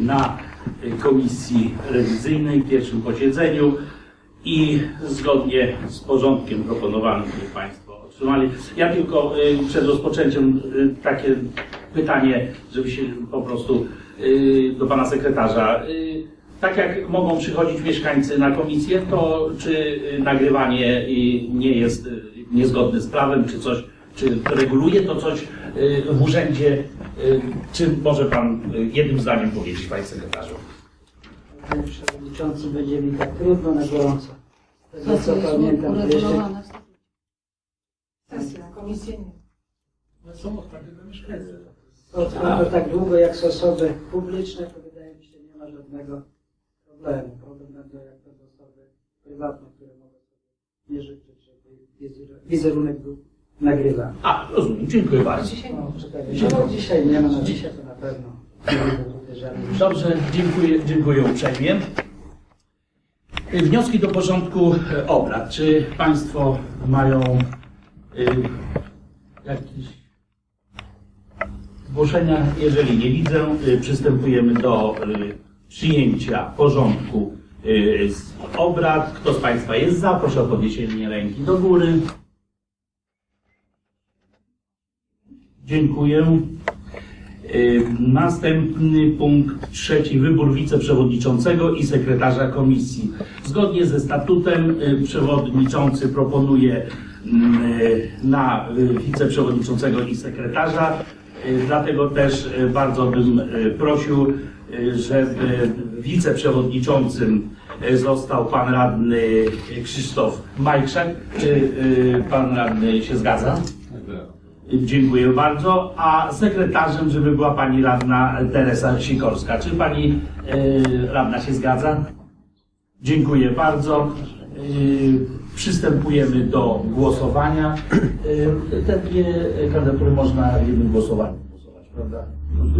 na komisji rewizyjnej pierwszym posiedzeniu i zgodnie z porządkiem proponowanym, który Państwo otrzymali. Ja tylko y, przed rozpoczęciem y, takie pytanie, żeby się po prostu y, do Pana Sekretarza. Tak jak mogą przychodzić mieszkańcy na komisję, to czy y, nagrywanie nie jest y, niezgodne z prawem, czy coś, czy reguluje to coś y, w urzędzie? Czy może Pan jednym zdaniem powiedzieć, Panie Sekretarzu? Panie Przewodniczący, będzie mi tak trudno na gorąco. Tego To co jest pamiętam, to jeszcze uregulowane w statucie. Sesja, komisje nie. to trwa to tak długo, jak są osoby publiczne, to wydaje mi się, nie ma żadnego problemu. Problem będzie, jak to osoby prywatne, które mogą sobie nie życzyć, żeby wizeru- wizerunek był nagrywany. A, rozumiem, dziękuję bardzo. Dzisiaj No, no, dzisiaj nie ma, no dzisiaj to na pewno Dobrze, dziękuję, dziękuję uprzejmie. Wnioski do porządku e, obrad. Czy Państwo mają y, jakieś zgłoszenia? Jeżeli nie widzę, y, przystępujemy do y, przyjęcia porządku y, z obrad. Kto z Państwa jest za? Proszę o podniesienie ręki do góry. Dziękuję. Y, Następny punkt trzeci, wybór wiceprzewodniczącego i sekretarza komisji. Zgodnie ze statutem y, przewodniczący proponuje mm, na wiceprzewodniczącego i sekretarza. Dlatego też bardzo bym prosił, żeby wiceprzewodniczącym y, został pan radny Krzysztof Majkszak. Czy y, pan radny się zgadza? Dziękuję bardzo. A sekretarzem, żeby była pani radna Teresa Sikorska. Czy pani e, radna się zgadza? Dziękuję bardzo. E, przystępujemy do głosowania. E, te dwie kandydatury można w jednym głosowaniu prawda?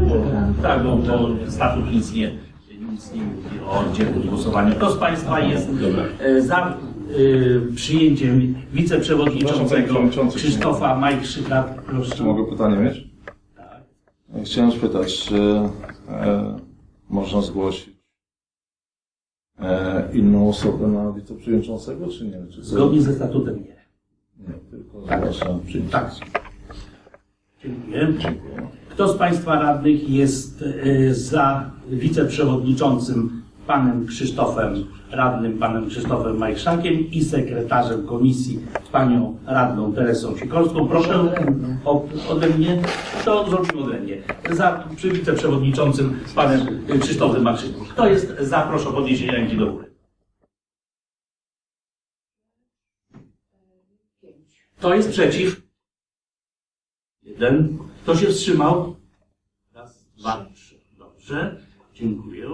Bo, tak, bo, bo statut nic nie, nic nie mówi o oddzielnym głosowaniu. Kto z Państwa jest e, za e, przyjęciem wiceprzewodniczącego Krzysztofa Majkrzyka? Czy mogę pytanie mieć? Tak. Chciałem spytać, czy e, można zgłosić e, inną osobę na wiceprzewodniczącego, czy nie? Czy Zgodnie ze statutem nie. Nie, tylko Tak. przyjęcie. Tak. Dziękuję. Kto z Państwa radnych jest e, za wiceprzewodniczącym panem Krzysztofem, radnym panem Krzysztofem Majchrzakiem i sekretarzem komisji panią radną Teresą Sikorską? Proszę o, ode mnie. To zrobimy odrębnie. Za przy wiceprzewodniczącym panem Krzysztofem Majchrzakiem. Kto jest za? Proszę o podniesienie ręki do góry. Kto jest przeciw? Jeden. Kto się wstrzymał? Raz, dwa, trzy. Dobrze. Dziękuję.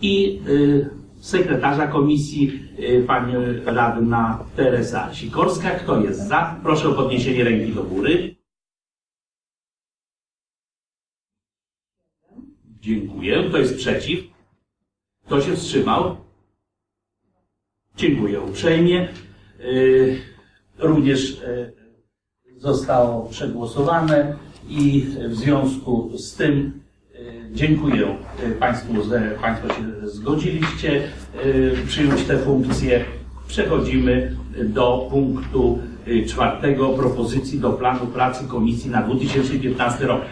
I y, sekretarza komisji y, pani radna Teresa Sikorska. Kto jest za? Proszę o podniesienie ręki do góry. Dziękuję. Kto jest przeciw? Kto się wstrzymał? Dziękuję uprzejmie. Y, Również y, zostało przegłosowane i w związku z tym y, dziękuję y, Państwu, że Państwo się zgodziliście przyjąć tę funkcję. Przechodzimy do punktu czwartego propozycji do planu pracy Komisji na 2015 rok.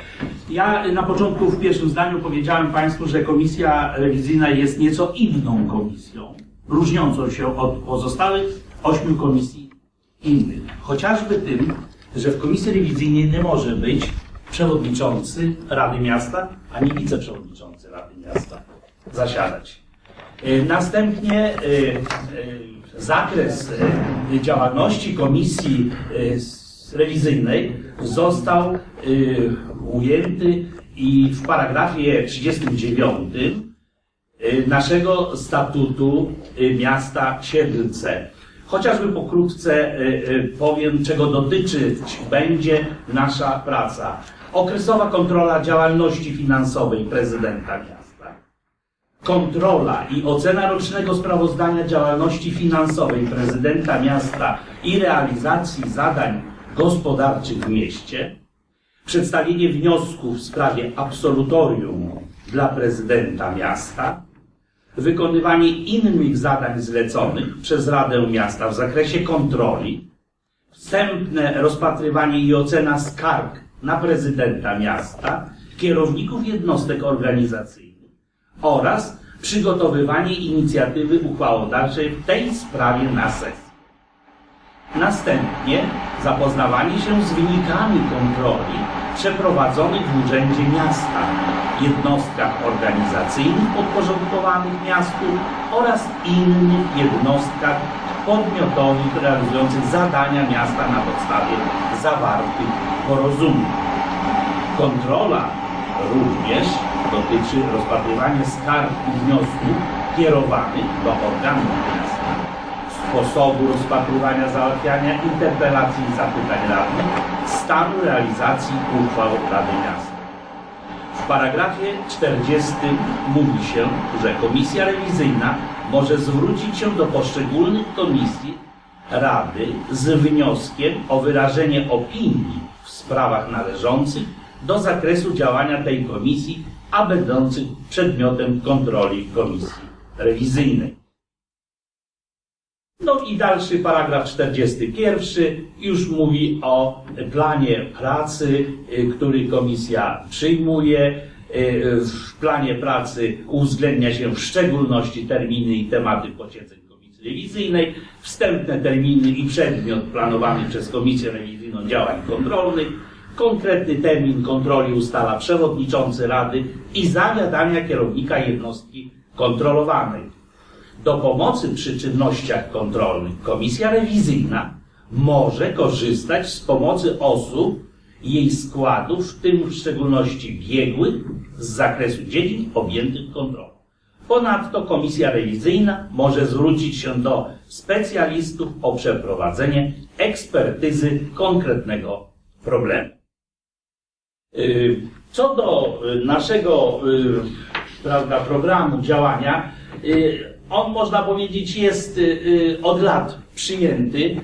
Ja na początku w pierwszym zdaniu powiedziałem Państwu, że Komisja Rewizyjna jest nieco inną komisją, różniącą się od pozostałych ośmiu komisji innych. Chociażby tym, że w komisji rewizyjnej nie może być przewodniczący Rady Miasta ani wiceprzewodniczący Rady Miasta zasiadać. E, Następnie e, e, zakres działalności komisji rewizyjnej został ujęty i w paragrafie 39 y, naszego statutu miasta Siedlce. Chociażby pokrótce y, y, powiem, czego dotyczyć będzie nasza praca. Okresowa kontrola działalności finansowej prezydenta miasta. kontrola i ocena rocznego sprawozdania działalności finansowej prezydenta miasta i realizacji zadań gospodarczych w mieście, przedstawienie wniosków w sprawie absolutorium dla prezydenta miasta, wykonywanie innych zadań zleconych przez Radę Miasta w zakresie kontroli, wstępne rozpatrywanie i ocena skarg na prezydenta miasta, kierowników jednostek organizacyjnych oraz przygotowywanie inicjatywy uchwałodawczej w tej sprawie na sesji. Następnie zapoznawanie się z wynikami kontroli przeprowadzonych w Urzędzie Miasta, jednostkach organizacyjnych podporządkowanych miastu oraz innych jednostkach podmiotowych realizujących zadania miasta na podstawie zawartych porozumień. Kontrola również dotyczy rozpatrywania skarg i wniosków kierowanych do organów miasta, sposobu rozpatrywania załatwiania interpelacji i zapytań radnych, stanu realizacji uchwał Rady Miasta. W paragrafie 40 mówi się, że komisja rewizyjna może zwrócić się do poszczególnych komisji Rady z wnioskiem o wyrażenie opinii w sprawach należących do zakresu działania tej komisji, a będących przedmiotem kontroli komisji rewizyjnej. No i dalszy paragraf 41 już mówi o planie pracy, y, który komisja przyjmuje. Y, W planie pracy uwzględnia się w szczególności terminy i tematy posiedzeń komisji rewizyjnej, wstępne terminy i przedmiot planowany przez komisję rewizyjną działań kontrolnych, konkretny termin kontroli ustala przewodniczący rady i zawiadamia kierownika jednostki kontrolowanej. Do pomocy przy czynnościach kontrolnych komisja rewizyjna może korzystać z pomocy osób jej składu, w tym w szczególności biegłych z zakresu dziedzin objętych kontrolą. Ponadto komisja rewizyjna może zwrócić się do specjalistów o przeprowadzenie ekspertyzy konkretnego problemu. Y, Co do y, naszego y, prawda, programu działania, on można powiedzieć jest y, y, od lat przyjęty,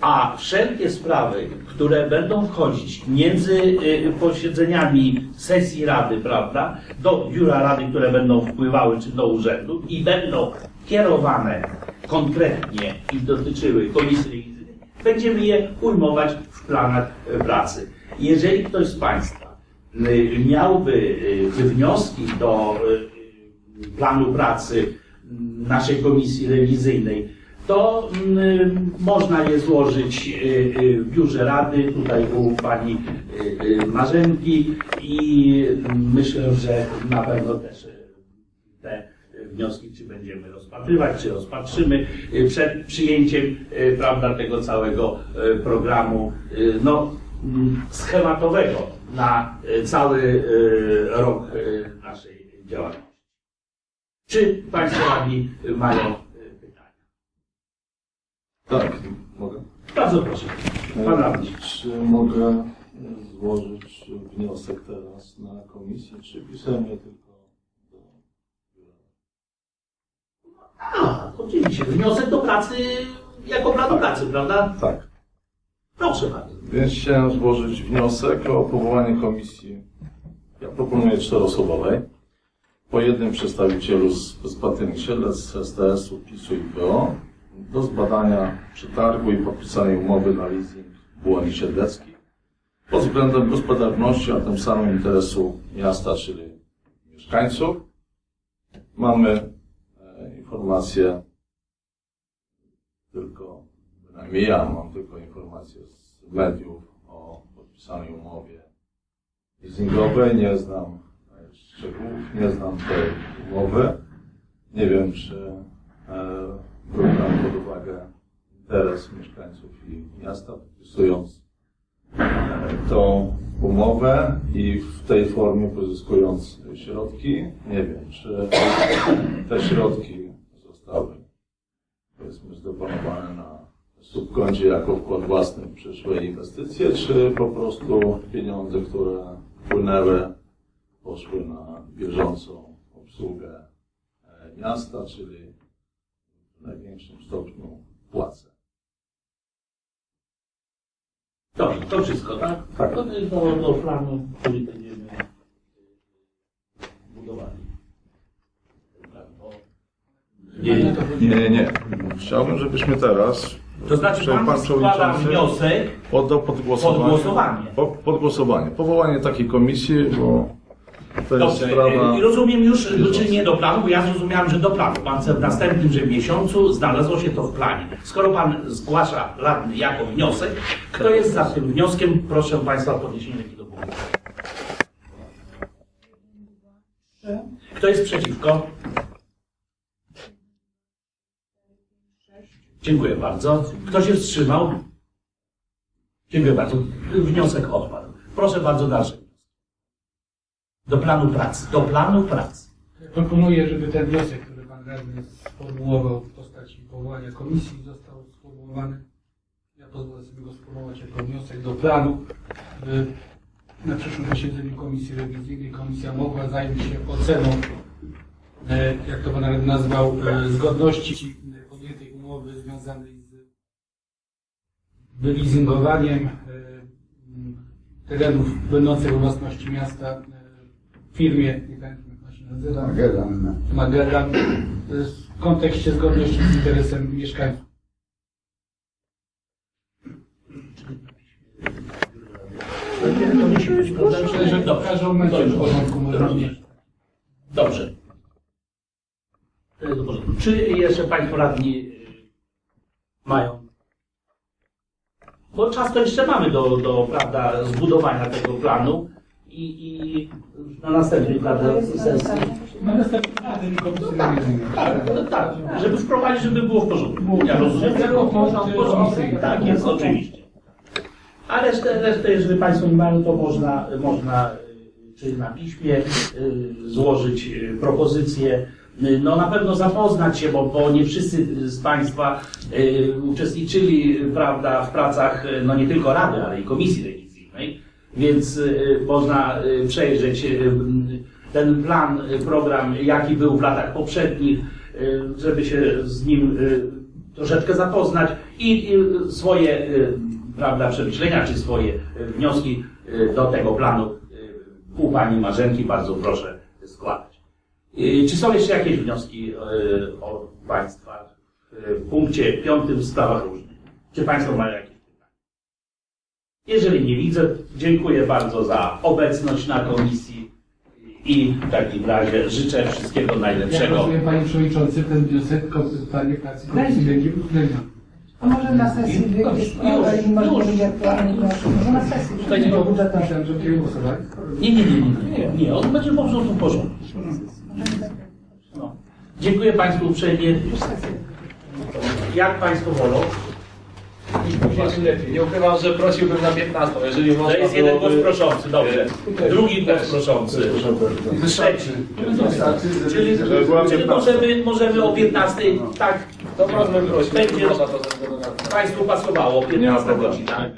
a wszelkie sprawy, które będą wchodzić między y, posiedzeniami sesji Rady, prawda, do biura Rady, które będą wpływały czy do urzędu i będą kierowane konkretnie i dotyczyły komisji rewizyjnej, będziemy je ujmować w planach pracy. Jeżeli ktoś z Państwa miałby wnioski do planu pracy naszej komisji rewizyjnej, to mm, można je złożyć y, y, w biurze rady, tutaj u pani y, y, Marzenki i mm, myślę, że na pewno też y, te wnioski, czy będziemy rozpatrywać, czy rozpatrzymy y, przed przyjęciem y, prawda, tego całego y, programu y, no, mm, schematowego na y, cały y, rok y, naszej działalności. Czy Państwo radni mają y, pytania? Tak, mogę. Bardzo proszę. Pan radny. Czy mogę e, złożyć wniosek teraz na komisję, czy pisemnie tylko? A, oczywiście. Wniosek do pracy jako plan do pracy, prawda? Tak. Proszę bardzo. Więc chciałem złożyć wniosek o powołanie komisji, ja proponuję czteroosobowej, po jednym przedstawicielu z bezpłatnym księdza z STS-u, PiSu i BO, do zbadania przetargu i podpisania umowy na leasing Błoni Siedleckich pod względem gospodarności, a tym samym interesu miasta, czyli mieszkańców. Mamy e, informacje tylko, bynajmniej ja mam tylko informacje z mediów o podpisanej umowie leasingowej. Nie znam szczegółów, nie znam tej umowy. Nie wiem, czy e, brał pod uwagę interes mieszkańców i miasta, podpisując e, tą umowę i w tej formie pozyskując środki. Nie wiem, czy te środki zostały powiedzmy zdeponowane na subkoncie jako wkład własny w przyszłe inwestycje, czy po prostu pieniądze, które wpłynęły, poszły na bieżącą obsługę e, miasta, czyli w największym stopniu płace. Dobrze, to wszystko, tak? Tak. To do, do planu, który będziemy budowali. Nie, nie. Nie, nie. Chciałbym, żebyśmy teraz To znaczy pan, Pan składa przewodniczący- wniosek poddał pod głosowanie. pod głosowanie. Po, pod głosowanie. Powołanie takiej komisji, bo to jest Dobrze, sprawa. i rozumiem już, czy nie do planu, bo ja zrozumiałem, że do planu. Pan chce w następnym że miesiącu znalazło się to w planie. Skoro pan zgłasza radny jako wniosek, kto jest za tym wnioskiem? Proszę państwa o podniesienie ręki do góry. Kto jest przeciwko? Dziękuję bardzo. Kto się wstrzymał? Dziękuję bardzo. Wniosek odpadł. Proszę bardzo dalsze. Do planu pracy. Do planu pracy. Proponuję, żeby ten wniosek, który Pan Radny sformułował w postaci powołania komisji, został sformułowany. Ja pozwolę sobie go sformułować jako wniosek do planu. by Na przyszłym posiedzeniu Komisji Rewizyjnej Komisja mogła zająć się oceną, e, jak to Pan Radny nazwał, e, zgodności podjętej umowy związanej z wyleasingowaniem e, m, terenów będących własności miasta firmie, nie pamiętam jak się nazywa, Magellan jest w kontekście zgodności z interesem mieszkańców. To musi być że Dobrze. Czy jeszcze Państwo radni y, mają? Bo czas to jeszcze mamy do, do prawda, zbudowania tego planu i, i na następnej prawda, sesji. Na następnym razem komisji rewizyjnej. Tak, no tak, żeby wprowadzić, żeby było w porządku. Ja rozumiem, Jako punkt, w porządku. Tak, jest oczywiście. A resztę, resztę jeżeli Państwo nie mają, to można, można y, czy na piśmie y, złożyć y, propozycje. Y, No na pewno zapoznać się, bo, bo nie wszyscy z Państwa y, uczestniczyli prawda, w pracach no nie tylko Rady, ale i Komisji Rewizyjnej, więc y, można y, przejrzeć y, ten plan, y, program, jaki był w latach poprzednich, y, żeby się z nim y, troszeczkę zapoznać i, swoje y, prawda, przemyślenia czy swoje y, wnioski y, do tego planu y, u Pani Marzenki bardzo proszę składać. Y, Czy są jeszcze jakieś wnioski y, od Państwa y, w punkcie piątym w sprawach różnych? Czy Państwo mają jakieś? Jeżeli nie widzę, dziękuję bardzo za obecność na komisji i w takim razie życzę wszystkiego Jak najlepszego. rozumiem Panie Przewodniczący, ten wniosek planie pracy komisji będzie uwzględniony. A może na sesji i może być aktualnie proszę. Może na sesji. Tutaj nie ma budżetu, myślałem, że będziemy głosowali. Nie, nie, nie, nie, nie, nie, on będzie po prostu w porządku. No. Dziękuję Państwu uprzejmie. Jak Państwo wolą? Nie ukrywam, że prosiłbym na 15, jeżeli To można jest jeden głos byłoby- proszący, dobrze. Drugi głos proszący. Trzeci. Czyli, Żeby była czyli 15. możemy, możemy o 15, tak, To bardzo bym prosił, Będzie- można to Państwu pasowało, 15 godzina.